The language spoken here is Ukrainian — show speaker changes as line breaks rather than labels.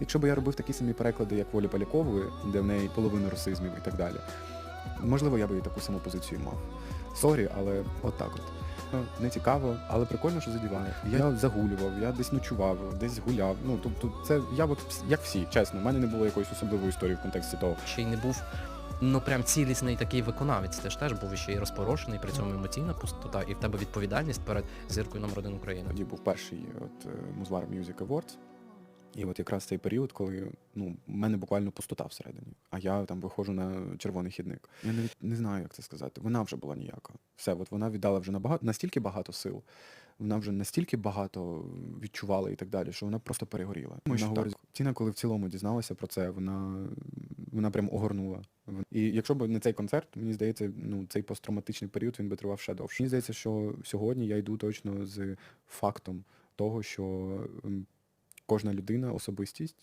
Якщо б я робив такі самі переклади, як Волі Полякової, де в неї половина русизмів і так далі, можливо, я би і таку саму позицію мав. Сорі, але от так от. Ну, Не цікаво, але прикольно, що задіває. Я загулював, я десь ночував, десь гуляв. Ну тобто, це я от як всі, чесно. У мене не було якоїсь особливої історії в контексті того.
Ще й не був ну прям цілісний такий виконавець. Ти ж теж був ще й розпорошений, при цьому емоційна пустота, і в тебе відповідальність перед зіркою номер один України.
Тоді був перший от, е, Музвар Music Awards. І от якраз цей період, коли ну, в мене буквально пустота всередині, а я там виходжу на червоний хідник. Я навіть не знаю, як це сказати. Вона вже була ніяка. Все, от вона віддала вже набагато настільки багато сил, вона вже настільки багато відчувала і так далі, що вона просто перегоріла. Вона говорить, Тіна, коли в цілому дізналася про це, вона, вона прям огорнула. І якщо б не цей концерт, мені здається, ну цей посттравматичний період він би тривав ще довше. Мені здається, що сьогодні я йду точно з фактом того, що ем, кожна людина, особистість